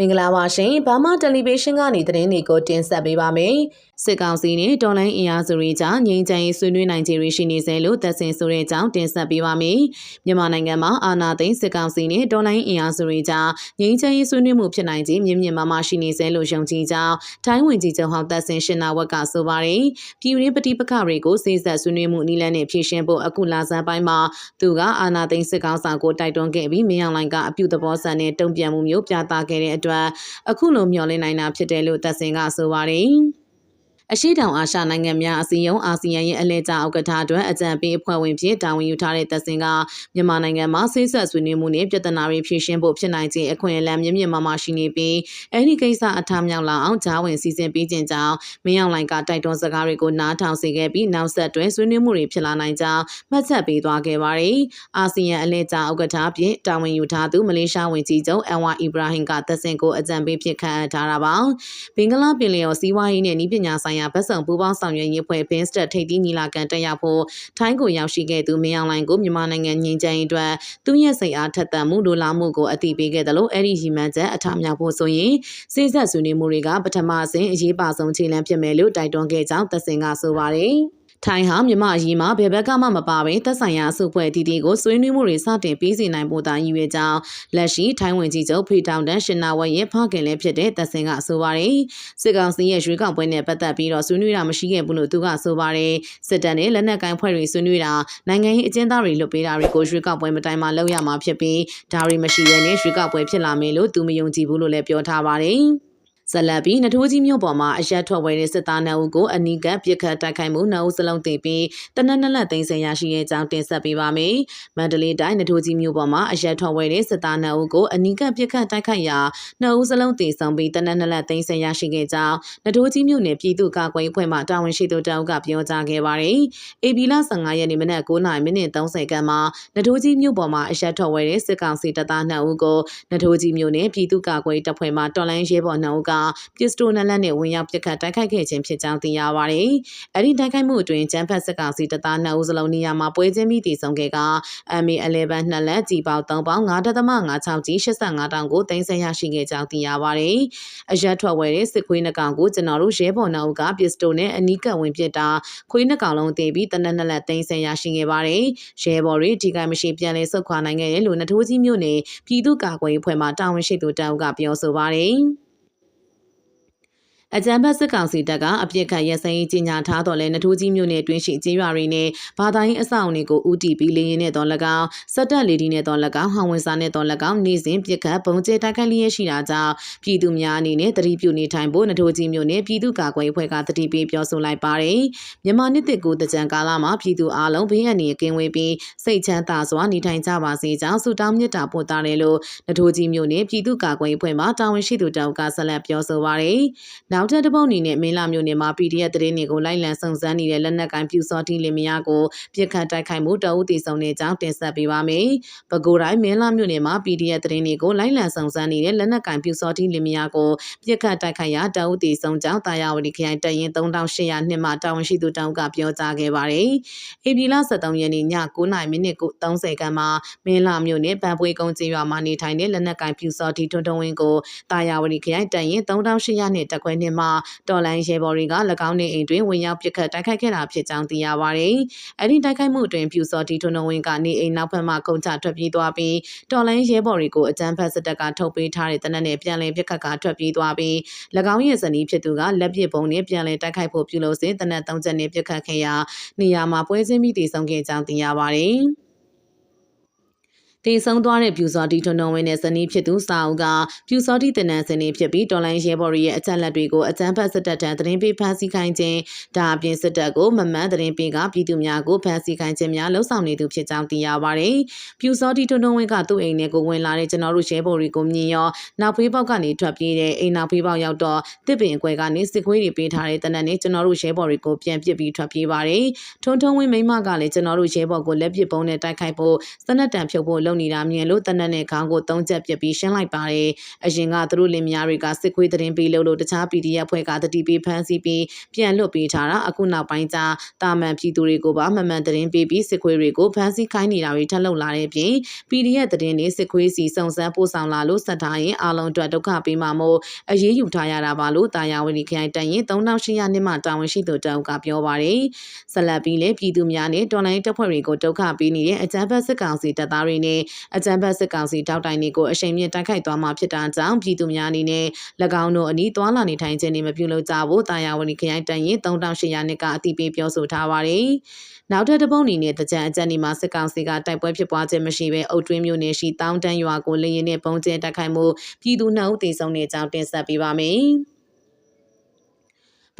မင်္ဂလာပါရှင်ဘာမာတယ်လီဗေးရှင်းကနေသတင်းတွေကိုတင်ဆက်ပေးပါမယ်စစ်ကောင်စီနဲ့တော်လိုင်းအင်အားစုတွေကြားငြိမ်းချမ်းရေးဆွေးနွေးနိုင်ခြေတွေရှိနေစေလို့သက်စင်ဆိုတဲ့အကြောင်းတင်ဆက်ပေးပါမယ်မြန်မာနိုင်ငံမှာအာဏာသိမ်းစစ်ကောင်စီနဲ့တော်လိုင်းအင်အားစုတွေကြားငြိမ်းချမ်းရေးဆွေးနွေးမှုဖြစ်နိုင်ခြေမြင့်မြင့်မားမားရှိနေစေလို့ယုံကြည်ကြောင်းထိုင်းဝင်ကြီးချုပ်ဟောင်းသက်စင်ရှင်နာဝက်ကဆိုပါတယ်ပြည်ရင်းပဋိပက္ခတွေကိုစိစက်ဆွေးနွေးမှုနည်းလမ်းနဲ့ဖြေရှင်းဖို့အခုလာဇန်ပိုင်းမှာသူကအာဏာသိမ်းစစ်ကောင်ဆောင်ကိုတိုက်တွန်းခဲ့ပြီးမင်းအောင်လှိုင်ကအပြုသဘောဆန်နဲ့တုံ့ပြန်မှုမျိုးပြသခဲ့တဲ့အတွက်အခုလိုမျှော်လင့်နိုင်တာဖြစ်တယ်လို့သက်စင်ကဆိုပါတယ်။ အရှိတောင်အာရှနိုင်ငံများအစည်းအရုံးအာဆီယံရဲ့အလဲကျဥက္ကဋ္ဌအတွက်အကြံပေးအဖွဲ့ဝင်ဖြစ်တာဝန်ယူထားတဲ့သက်စင်ကမြန်မာနိုင်ငံမှာဆေးဆက်ဆွေးနွေးမှုနဲ့ပြည်ထနာတွေဖြည့်ရှင်းဖို့ဖြစ်နိုင်ခြင်းအခွင့်အလမ်းမြင့်မြင့်မားမားရှိနေပြီးအဲဒီကိစ္စအထားမြောက်လာအောင်ဂျားဝင်စီစဉ်ပေးခြင်းကြောင့်မင်းအောင်လှိုင်ကတိုက်တွန်းစကားတွေကိုနားထောင်စေခဲ့ပြီးနောက်ဆက်တွဲဆွေးနွေးမှုတွေဖြစ်လာနိုင်ကြောင်းမှတ်ချက်ပေးသွားခဲ့ပါတယ်။အာဆီယံအလဲကျဥက္ကဋ္ဌဖြစ်တာဝန်ယူထားသူမလေးရှားဝန်ကြီးချုပ်အန်ဝါအီဘရာဟင်ကသက်စင်ကိုအကြံပေးဖြစ်ခန့်အပ်ထားတာပါ။ဘင်္ဂလားပင်လယ်ော်စီးပွားရေးနဲ့ဤပညာဆိုင်ရာဗတ်ဆောင်ပူးပေါင်းဆောင်ရွက်ရေးဖွဲ့ဘင်းစတက်ထိပ်သီးညီလာခံတက်ရောက်ဖို့ထိုင်းကိုရောက်ရှိခဲ့သူမင်းအောင်လှိုင်ကိုမြန်မာနိုင်ငံငြိမ်းချမ်းရေးအတွက်သူရဲ့စိတ်အားထက်သန်မှုလိုလားမှုကိုအသိပေးခဲ့တယ်လို့အဲ့ဒီရီမန်ချက်အထမြောက်ဖို့ဆိုရင်စိစက်ဆွေးနွေးမှုတွေကပထမအဆင့်အရေးပါဆုံးခြေလှမ်းဖြစ်မယ်လို့တိုက်တွန်းခဲ့ကြောင်းသက်စင်ကဆိုပါတယ်။ ထိုင်းဟာမြမအရေးမှာဘယ်ဘက်ကမှမပါဘဲသက်ဆိုင်ရာအစုအဖွဲ့အသီးသီးကိုဆွေးနွေးမှုတွေစတင်ပြီးစီနိုင်ဖို့သာရည်ရွယ်ကြောင်းလက်ရှိထိုင်းဝင်ကြီးချုပ်ဖရီတောင်တန်ရှင်နာဝက်ရဲ့ဖခင်လည်းဖြစ်တဲ့သက်စင်ကဆိုပါတယ်စစ်ကောင်စီရဲ့ရွေးကောက်ပွဲနဲ့ပတ်သက်ပြီးတော့ဆွေးနွေးတာမရှိခဲ့ဘူးလို့သူကဆိုပါတယ်စစ်တပ်နဲ့လက်နက်ကိုင်ဖွဲ့တွေဆွေးနွေးတာနိုင်ငံရေးအကျဉ်းသားတွေလွတ်ပေးတာတွေကိုရွေးကောက်ပွဲမတိုင်မှလုပ်ရမှာဖြစ်ပြီးဒါတွေမရှိဘဲနဲ့ရွေးကောက်ပွဲဖြစ်လာမယ်လို့သူမယုံကြည်ဘူးလို့လည်းပြောထားပါတယ် ဇလတ်ပြီးနထိုးကြီးမြို့ပေါ်မှာအရက်ထွက်ဝဲတဲ့စစ်သားနှုပ်ကိုအနီးကပ်ပြစ်ခတ်တိုက်ခိုက်မှုနှုပ်စလုံးသိပြီးတနက်နက်လက်သိမ်းဆင်ရရှိရဲ့အကြောင်းတင်ဆက်ပေးပါမယ်။မန္တလေးတိုင်းနထိုးကြီးမြို့ပေါ်မှာအရက်ထွက်ဝဲတဲ့စစ်သားနှုပ်ကိုအနီးကပ်ပြစ်ခတ်တိုက်ခိုက်ရာနှုပ်စလုံးသိဆောင်ပြီးတနက်နက်လက်သိမ်းဆင်ရရှိခဲ့ကြောင်းနထိုးကြီးမြို့နယ်ပြည်သူ့ကာကွယ်ရေးအဖွဲ့မှတာဝန်ရှိသူတအုပ်ကပြောကြားခဲ့ပါတယ်။ AB လ15ရက်နေ့မနက်9:30မိနစ်30ခန်းမှာနထိုးကြီးမြို့ပေါ်မှာအရက်ထွက်ဝဲတဲ့စစ်ကောင်စီတပ်သား2ဦးကိုနထိုးကြီးမြို့နယ်ပြည်သူ့ကာကွယ်ရေးတပ်ဖွဲ့မှတော်လိုင်းရဲဘော်2ဦးကပစ္စတိုနလက်နဲ့ဝင်ရောက်ပစ်ခတ်တိုက်ခိုက်ခဲ့ခြင်းဖြစ်ကြောင်းသိရပါတယ်။အဲဒီတိုက်ခိုက်မှုအတွင်းကျန်းဖတ်စစ်ကောင်စီတပ်သား2ဦးစလုံးနေရာမှာပွဲချင်းပြီးတည်ဆုံခဲ့က MA11 နှစ်လက်ကြီးပေါင်း3ပေါင်း9.56ကြီး85တောင်ကိုတင်ဆက်ရရှိခဲ့ကြောင်းသိရပါတယ်။အရက်ထွက်ဝဲတဲ့စစ်ခွေးနှကောင်ကိုကျွန်တော်တို့ရဲဘော်နှုတ်ကပစ္စတိုနဲ့အနီးကပ်ဝင်ပစ်တာခွေးနှကောင်လုံးတည်ပြီးတနက်နှစ်လက်တင်ဆက်ရရှိခဲ့ပါတယ်။ရဲဘော်တွေဒီကမရှိပြန်လဲဆုတ်ခွာနိုင်ခဲ့တယ်လို့နထိုးကြီးမြို့နယ်ပြည်သူ့ကာကွယ်ရေးဖွဲ့မှတာဝန်ရှိသူတအုပ်ကပြောဆိုပါတယ်။ အကြံဖတ်စစ်ကောင်စီတပ်ကအပြစ်ခတ်ရစရင်ကြီးညာထားတော်လဲနထိုးကြီးမြို့နယ်တွင်းရှိကျေးရွာတွေနဲ့ဘာသာရေးအဆောက်အုံတွေကိုဥတီပြီးလေရင်နဲ့တော်၎င်းစက်တက်လေဒီနဲ့တော်၎င်းဟောင်ဝင်စာနဲ့တော်၎င်းနေစဉ်ပြစ်ခတ်ပုံကျဲတိုက်ခိုက်လျက်ရှိတာကြောင့်ပြည်သူများအနေနဲ့တတိပြုနေထိုင်ဖို့နထိုးကြီးမြို့နယ်ပြည်သူ့ကာကွယ်ရေးဖွဲ့ကတတိပေးပြောဆိုလိုက်ပါတယ်မြန်မာနှစ်တစ်ကိုတကြံကာလမှာပြည်သူအလုံးဘေးအန္တရာယ်ကင်းဝေးပြီးစိတ်ချမ်းသာစွာနေထိုင်ကြပါစေကြောင်းဆုတောင်းမြတ်တာပို့တာတယ်လို့နထိုးကြီးမြို့နယ်ပြည်သူ့ကာကွယ်ရေးဖွဲ့မှတာဝန်ရှိသူတောက်ကဆက်လက်ပြောဆိုပါတယ်နောက်ထပ်တစ်ပုတ်အနေနဲ့မင်းလာမြို့နယ်မှာ PDF သတင်းတွေကိုလိုက်လံစုံစမ်းနေတဲ့လက်နက်ကိုင်ပြူစောတိလင်မယားကိုပြစ်ခတ်တိုက်ခိုက်မှုတအုပ်တီဆောင်တဲ့အကြောင်းတင်ဆက်ပေးပါမယ်။ပဲခူးတိုင်းမင်းလာမြို့နယ်မှာ PDF သတင်းတွေကိုလိုက်လံစုံစမ်းနေတဲ့လက်နက်ကိုင်ပြူစောတိလင်မယားကိုပြစ်ခတ်တိုက်ခိုက်ရာတအုပ်တီဆောင်ကြောင်းတာယာဝတီခရိုင်တရင်3800နှစ်မှာတာဝန်ရှိသူတောင်းကပြောကြားခဲ့ပါတယ်။ဧပြီလ23ရက်နေ့ည9:30မိနစ်30ခန်းမှာမင်းလာမြို့နယ်ဗန်ပွေကုန်းကျေးရွာမှာနေထိုင်တဲ့လက်နက်ကိုင်ပြူစောတိထွန်းထွန်းဝင်းကိုတာယာဝတီခရိုင်တရင်3800နှစ်တက်ခွဲနှစ်မှာတော်လိုင်းရဲဘော်တွေက၎င်းနေအိမ်တွင်ဝင်ရောက်ပစ်ခတ်တိုက်ခိုက်ခဲ့တာဖြစ်ကြောင်းသိရပါတယ်။အဲဒီတိုက်ခိုက်မှုအတွင်းပြူစော်တီထွန်းဝင်းကနေအိမ်နောက်ဘက်မှကုန်းချထွက်ပြေးသွားပြီးတော်လိုင်းရဲဘော်တွေကိုအကြမ်းဖက်စစ်တပ်ကထုတ်ပေးထားတဲ့တနက်နဲ့ပြန်လည်ပစ်ခတ်ကထွက်ပြေးသွားပြီး၎င်းရဲ့ဇနီးဖြစ်သူကလက်ပစ်ပုံနဲ့ပြန်လည်တိုက်ခိုက်ဖို့ပြုလုပ်စဉ်တနက်၃ချက်နဲ့ပစ်ခတ်ခဲ့ရာနေရာမှာပွဲချင်းပြီးတည်ဆုံခဲ့ကြောင်းသိရပါတယ်။ တည်ဆုံသွားတဲ့ပြူစောတီထွန်းထွန်းဝင်းနဲ့ဇနီးဖြစ်သူစာအုပ်ကပြူစောတီတင်နန်းစင်နေဖြစ်ပြီးတော်လိုင်းရဲဘော်ရဲ့အချက်လက်တွေကိုအကြမ်းဖက်စစ်တပ်ထံသတင်းပေးဖန်ဆီးခိုင်းခြင်းဒါအပြင်စစ်တပ်ကိုမမှန်သတင်းပေးကပြည်သူများကိုဖန်ဆီးခိုင်းခြင်းများလှုံ့ဆော်နေသူဖြစ်ကြောင်းသိရပါတယ်။ပြူစောတီထွန်းထွန်းဝင်းကသူ့အိမ်ထဲကိုဝင်လာတဲ့ကျွန်တော်တို့ရဲဘော်တွေကိုမြင်ရောနောက်ဖေးပေါက်ကနေထွက်ပြေးတဲ့အိမ်နောက်ဖေးပေါက်ရောက်တော့တစ်ပင်အကွယ်ကနေစစ်ခွေးတွေပေးထားတဲ့တနက်နဲ့ကျွန်တော်တို့ရဲဘော်တွေကိုပြန်ပစ်ပြီးထွက်ပြေးပါတယ်။ထွန်းထွန်းဝင်းမိမကလည်းကျွန်တော်တို့ရဲဘော်ကိုလက်ပစ်ပုံးနဲ့တိုက်ခိုက်ဖို့စနက်တံဖြုတ်ဖို့လုပ်နေတာမြင်လို့တနက်နဲ့ခေါင်းကိုသုံးချက်ပြစ်ပြီးရှင်းလိုက်ပါတယ်။အရင်ကသူတို့လင်မယားတွေကစစ်ခွေးသတင်းပေးလို့လို့တခြား PDF ဖွဲ့ကတတိပေးဖမ်းဆီးပြီးပြန်လွတ်ပေးထားတာအခုနောက်ပိုင်းကျတာမန်ပြည်သူတွေကိုပါမမှန်သတင်းပေးပြီးစစ်ခွေးတွေကိုဖမ်းဆီးခိုင်းနေတာတွေထပ်လုပ်လာတဲ့အပြင် PDF သတင်းတွေစစ်ခွေးစီစုံစမ်းပို့ဆောင်လာလို့စက်ထားရင်အားလုံးအတွက်ဒုက္ခပေးမှာမို့အရေးယူထားရတာပါလို့တာယာဝတီခရိုင်တန်ရင်3800နှစ်မှတာဝန်ရှိသူတအုပ်ကပြောပါတယ်။ဆက်လက်ပြီးလည်းပြည်သူများနဲ့တော်လိုင်းတပ်ဖွဲ့တွေကိုဒုက္ခပေးနေတဲ့အကြမ်းဖက်စစ်ကောင်စီတပ်သားတွေနဲ့အကြမ်းဖက်စစ်ကောင်စီတောက်တိုင်တွေကိုအရှိန်မြင့်တိုက်ခိုက်သွားမှာဖြစ်တာကြောင့်ပြည်သူများအနေနဲ့၎င်းတို့အနီးသွာလာနေထိုင်ခြင်းတွေမပြုလုပ်ကြဖို့တာယာဝတီခရိုင်တန်ရင်3800နှစ်ကအတိပေးပြောဆိုထားပါတယ်။နောက်ထပ်တစ်ပုံအနေနဲ့တကြံအကြံဒီမှာစစ်ကောင်စီကတိုက်ပွဲဖြစ်ပွားခြင်းမရှိဘဲအုတ်တွင်းမျိုးနယ်ရှိတောင်းတန်းရွာကိုလေရင်နဲ့ပုံကျဲတိုက်ခိုက်မှုပြည်သူနှုတ်တည်ဆုံတဲ့အကြောင်းတင်ဆက်ပေးပါမယ်။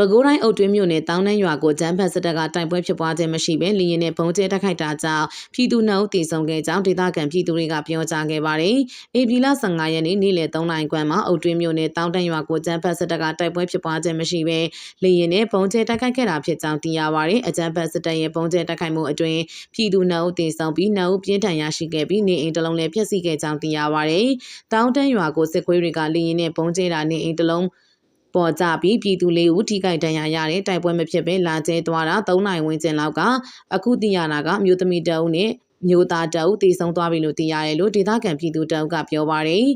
ပဲခူးတိုင်းအုတ်တွင်းမြို့နယ်တောင်းတန်းရွာကိုဂျမ်းဖတ်စစ်တပ်ကတိုက်ပွဲဖြစ်ပွားခြင်းမရှိဘဲလေရင်နဲ့ပုံကျဲတိုက်ခိုက်တာကြောင့်ပြည်သူနှုတ်တည်ဆုံခဲ့ကြောင်းဒေသခံပြည်သူတွေကပြောကြားခဲ့ပါတယ်။အေပီလ15ရက်နေ့နေ့လယ်3နာရီခွဲမှာအုတ်တွင်းမြို့နယ်တောင်းတန်းရွာကိုဂျမ်းဖတ်စစ်တပ်ကတိုက်ပွဲဖြစ်ပွားခြင်းမရှိဘဲလေရင်နဲ့ပုံကျဲတိုက်ခိုက်ခဲ့တာဖြစ်ကြောင်းသိရပါတယ်။အဂျမ်းဖတ်စစ်တပ်ရဲ့ပုံကျဲတိုက်ခိုက်မှုအတွင်းပြည်သူနှုတ်တည်ဆုံပြီးနှုတ်ပြင်းထန်ရရှိခဲ့ပြီးနေအိမ်တစ်လုံးလည်းဖျက်ဆီးခဲ့ကြောင်းသိရပါတယ်။တောင်းတန်းရွာကိုစစ်ခွေးတွေကလေရင်နဲ့ပုံကျဲတာနေအိမ်တစ်လုံး ပေါ်ကြပြီးပြည်သူလေးဦးထိခိုက်ဒဏ်ရာရတဲ့တိုက်ပွဲမဖြစ်ဘဲလာကျဲသွားတာ၃နိုင်ဝန်းကျင်လောက်ကအခုသိရတာကမြို့သမီးတအုပ်နဲ့မျိုးသားတအုပ်တည်ဆုံသွားပြီလို့သိရတယ်လို့ဒေသခံပြည်သူတအုပ်ကပြောပါတယ်